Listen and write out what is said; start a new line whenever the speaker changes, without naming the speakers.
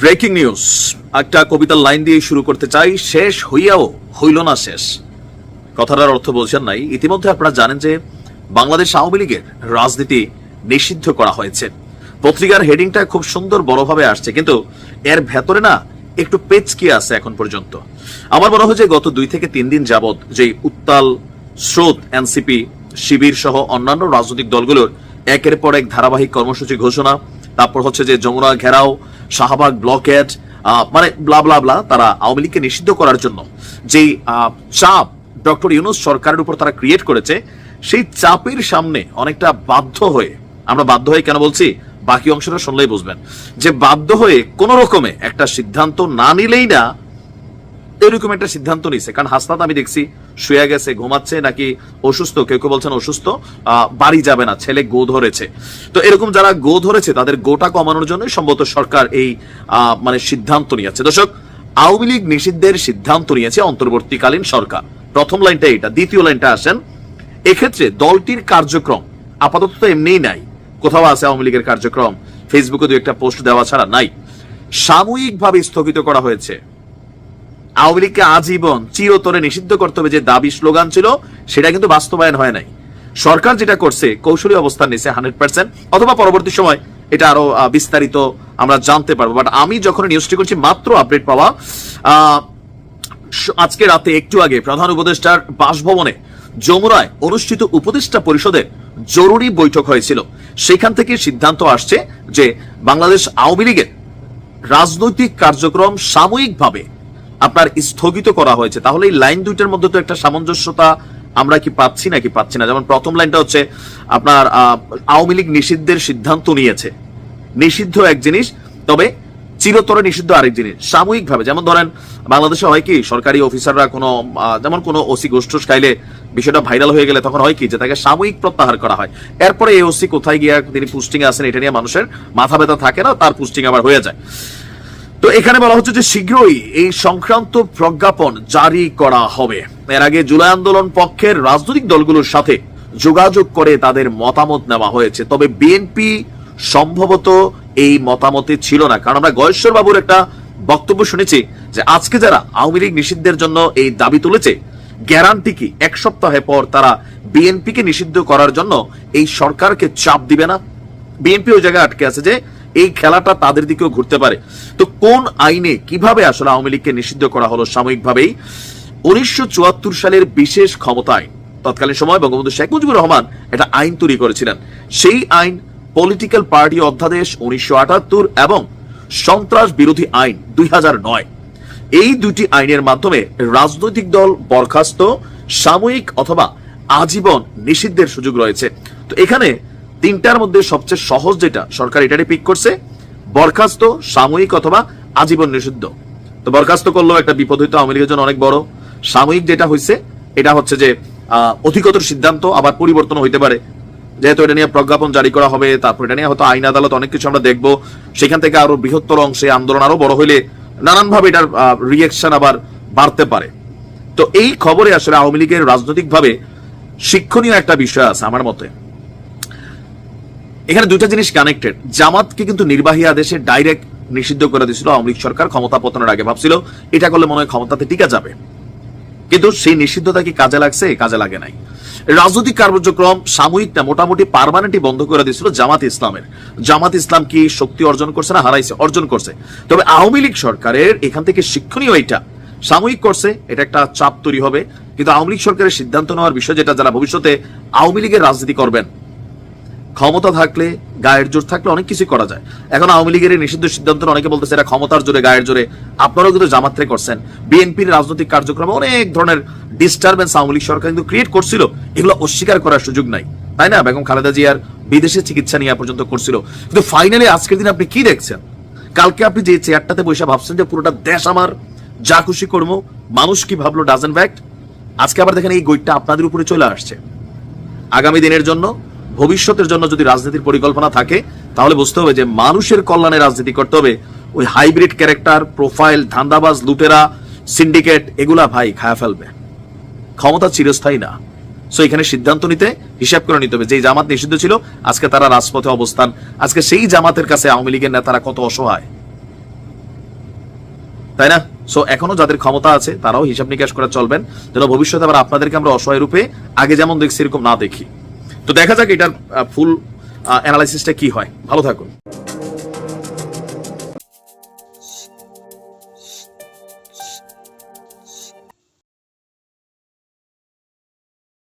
Breaking news. একটা কবিতার line দিয়ে শুরু করতে চাই, শেষ হইয়াও হইল না শেষ। কথাটার অর্থ বলছেন নাই। ইতিমধ্যে আপনারা জানেন যে বাংলাদেশ আওয়ামী লীগের রাজনীতি নিষিদ্ধ করা হয়েছে। পত্রিকার হেডিংটা খুব সুন্দর বড়ভাবে আসছে, কিন্তু এর ভেতরে না একটু পেচকি আছে এখন পর্যন্ত। আমার মনে হয় যে গত দুই থেকে তিন দিন যাবত যে উত্তাল স্রোত, এনসিপি, শিবির সহ অন্যান্য রাজনৈতিক দলগুলোর একের পর এক ধারাবাহিক কর্মসূচি ঘোষণা তারপর হচ্ছে যে যমুনা ঘেরাও শাহবাগ ব্লকেট মানে ব্লা ব্লা ব্লা তারা আওয়ামী লীগকে নিষিদ্ধ করার জন্য আহ, চাপ ডক্টর ইউনুস সরকারের উপর তারা ক্রিয়েট করেছে সেই চাপের সামনে অনেকটা বাধ্য হয়ে আমরা বাধ্য হয়ে কেন বলছি? বাকি অংশটা শুনলেই বুঝবেন। যে বাধ্য হয়ে কোন রকমে একটা সিদ্ধান্ত না নিলেই না এরকম একটা সিদ্ধান্ত নিছে। কারণ হাসনাত আমি দেখছি শুয়ে গেছে, ঘুমাচ্ছে, নাকি অসুস্থ, কেউ কেউ বলছেন অসুস্থ বাড়ি যাবে না, ছেলে গো ধরেছে। তো এরকম যারা গো ধরেছে, তাদের গোটা কমানোর জন্য সম্ভবত সরকার এই মানে সিদ্ধান্ত নিয়েছে। দর্শক, আওয়ামী লীগ নিষিদ্ধের সিদ্ধান্ত নিয়েছে অন্তর্বর্তীকালীন সরকার। প্রথম লাইনটা এটা দ্বিতীয় লাইনটা আসেন। এক্ষেত্রে দলটির কার্যক্রম আপাতত তো এমনিই নাই। কোথাও আছে আওয়ামী লীগের কার্যক্রম? ফেসবুকে দু একটা পোস্ট দেওয়া ছাড়া নাই। সাময়িকভাবে স্থগিত করা হয়েছে। আওয়ামী লীগকে আজীবন চিরতরে নিষিদ্ধ করতে হবে যে দাবি, স্লোগান ছিল, সেটা কিন্তু বাস্তবায়ন হয় নাই। সরকার যেটা করছে, কৌশলী অবস্থান নিছে হান্ড্রেড পার্সেন্ট, অথবা পরবর্তী সময় এটা আরও বিস্তারিত আমরা জানতে পারব। বাট আমি যখন নিউজটি করছি, মাত্র আপডেট পাওয়া আজকে রাতে একটু আগে প্রধান উপদেষ্টার বাসভবনে যমুনায় অনুষ্ঠিত উপদেষ্টা পরিষদের জরুরি বৈঠক হয়েছিল। সেখান থেকে সিদ্ধান্ত আসছে যে বাংলাদেশ আওয়ামী লীগের রাজনৈতিক কার্যক্রম সাময়িকভাবে আপনার স্থগিত করা হয়েছে। তাহলে এই লাইন দুইটার মধ্যে তো একটা সামঞ্জস্যতা আমরা কি পাচ্ছি নাকি পাচ্ছি না? যেমন প্রথম লাইনটা হচ্ছে, আপনার আওয়ামী লীগ নিষিদ্ধের সিদ্ধান্ত নিয়েছে। নিষিদ্ধ এক জিনিস, তবে চিরতরে নিষিদ্ধ আরেক জিনিস, সাময়িকভাবে। যেমন ধরেন, বাংলাদেশে হয় কি, সরকারি অফিসাররা কোনো যেমন কোনো ওসি গোষ্ঠ খাইলে বিষয়টা ভাইরাল হয়ে গেলে তখন হয় কি, যে তাকে সাময়িক প্রত্যাহার করা হয়। এরপরে এই ওসি কোথায় গিয়ে তিনি পোস্টিং আসেন, এটা নিয়ে মানুষের মাথা ব্যথা থাকে না, তার পোস্টিং আবার হয়ে যায়। তো এখানে বলা হচ্ছে যে শীঘ্রই এই সংক্রান্ত প্রজ্ঞাপন জারি করা হবে। এর আগে জুলাই আন্দোলন পক্ষের রাজনৈতিক দলগুলোর সাথে যোগাযোগ করে তাদের মতামত নেওয়া হয়েছে। তবে বিএনপি সম্ভবত এই মতামতে ছিল না। কারণ আমরা গয়েশ্বর বাবুর একটা বক্তব্য শুনেছি যে আজকে যারা আওয়ামী লীগ নিষিদ্ধের জন্য এই দাবি তুলেছে গ্যারান্টি কি? এক সপ্তাহে পর তারা বিএনপিকে নিষিদ্ধ করার জন্য এই সরকারকে চাপ দিবে না? বিএনপি ওই জায়গায় আটকে আছে যে এই খেলাটা তাদের দিকেও ঘুরতে পারে। তো কোন আইনে কীভাবে আসলে আওয়ামী লীগকে নিষিদ্ধ করা হলো সাময়িকভাবেই? উনিশশো সালের বিশেষ ক্ষমতা আইন তৎকালীন সময় বঙ্গবন্ধু শেখ মুজিবুর রহমান একটা আইন তৈরি করেছিলেন। সেই আইন পলিটিক্যাল পার্টি অধ্যাদেশ উনিশশো আটাত্তর এবং সন্ত্রাস বিরোধী আইন দুই হাজার নয়। এই দুটি আইনের মাধ্যমে রাজনৈতিক দল বরখাস্ত, সাময়িক অথবা আজীবন নিষিদ্ধের সুযোগ রয়েছে। তো এখানে তিনটার মধ্যে সবচেয়ে সহজ যেটা সরকার এটারই পিক করছে, বরখাস্ত, সাময়িক অথবা আজীবন নিষিদ্ধ। তো বরখাস্ত করলেও একটা বিপদ হইতো, আওয়ামী লীগের জন্য অনেক বড়। সাময়িক যেটা হয়েছে এটা হচ্ছে যে অধিকতর সিদ্ধান্ত আবার পরিবর্তন হইতে পারে। যেহেতু এটা নিয়ে প্রজ্ঞাপন জারি করা হবে, তারপর এটা নিয়ে হয়তো আইন আদালত অনেক কিছু আমরা দেখব। সেখান থেকে আরও বৃহত্তর অংশে আন্দোলন আরও বড় হইলে নানানভাবে এটার রিয়েকশন আবার বাড়তে পারে। তো এই খবরে আসলে আওয়ামী লীগের রাজনৈতিকভাবে শিক্ষণীয় একটা বিষয় আছে আমার মতে। এখানে দুটা জিনিস কানেক্টেড জামাতকে কিন্তু নির্বাহী আদেশে ডাইরেক্ট নিষিদ্ধ করে দিয়েছিল আওয়ামী লীগ সরকার, ক্ষমতা পতনের আগে ভাবছিল, এটা করলে মনে হয় ক্ষমতাতে টিকা যাবে। কিন্তু সেই নিষিদ্ধতা কি কাজে লাগছে? কাজে লাগে নাই। রাজনৈতিক কার্যক্রম সাময়িক না, মোটামুটি পারমানেন্টই বন্ধ করে দিয়েছিল জামাত ইসলামের। জামাত ইসলাম কি শক্তি অর্জন করছে না হারাইছে? অর্জন করছে। তবে আওয়ামী লীগ সরকারের এখান থেকে শিক্ষণীয় এটা। সাময়িক করছে, এটা একটা চাপ তৈরি হবে। কিন্তু আওয়ামী লীগ সরকারের সিদ্ধান্ত নেওয়ার বিষয় যেটা যারা ভবিষ্যতে আওয়ামী লীগের রাজনীতি করবেন ক্ষমতা থাকলে, গায়ের জোর থাকলে অনেক কিছু করা যায়। এখন আওয়ামী লীগের এই নিষিদ্ধ সিদ্ধান্ত অনেকে বলতেছে এটা ক্ষমতার জোরে, গায়ের জোরে। আপনারাও কিন্তু জামাত্রে করছেন। বিএনপির রাজনৈতিক কার্যক্রমে অনেক ধরনের ডিস্টারবেন্স আওয়ামী লীগ সরকার কিন্তু ক্রিয়েট করছিল। এগুলো অস্বীকার করার সুযোগ নাই। তাই না? বেগম খালেদা জিয়ার বিদেশে চিকিৎসা নেওয়া পর্যন্ত করছিল। কিন্তু ফাইনালি আজকের দিন আপনি কি দেখছেন? কালকে আপনি যে চেয়ারটাতে বসে ভাবছেন যে পুরোটা দেশ আমার, যা খুশি করব, মানুষ কি ভাবলো ডাজেন্ট ফ্যাক্ট আজকে আবার দেখেন এই গৈটা আপনাদের উপরে চলে আসছে। আগামী দিনের জন্য ভবিষ্যতের জন্য যদি রাজনীতির পরিকল্পনা থাকে, তাহলে বুঝতে হবে যে মানুষের কল্যাণে রাজনীতি করতে হবে। ওই হাইব্রিড ক্যারেক্টার, প্রোফাইল, ধান্দাবাজ, লুটেরা, সিন্ডিকেট, এগুলা ভাই খায়া ফেলবে। ক্ষমতা চিরস্থায়ী না। সো এখানে সিদ্ধান্ত নিতে হিসাব করে নিতে হবে। যে জামাত নিষিদ্ধ ছিল, আজকে তারা রাজপথে অবস্থান। আজকে সেই জামাতের কাছে আওয়ামী লীগের নেতারা কত অসহায়। তাই না? সো এখনও যাদের ক্ষমতা আছে, তারাও হিসাব নিকাশ করে চলবেন। যেন ভবিষ্যতে আবার আপনাদেরকে আমরা অসহায় রূপে আগে যেমন দেখছি, এরকম না দেখি। তো দেখা যাক এটার ফুল অ্যানালাইসিসটা কি হয়। ভালো থাকুন।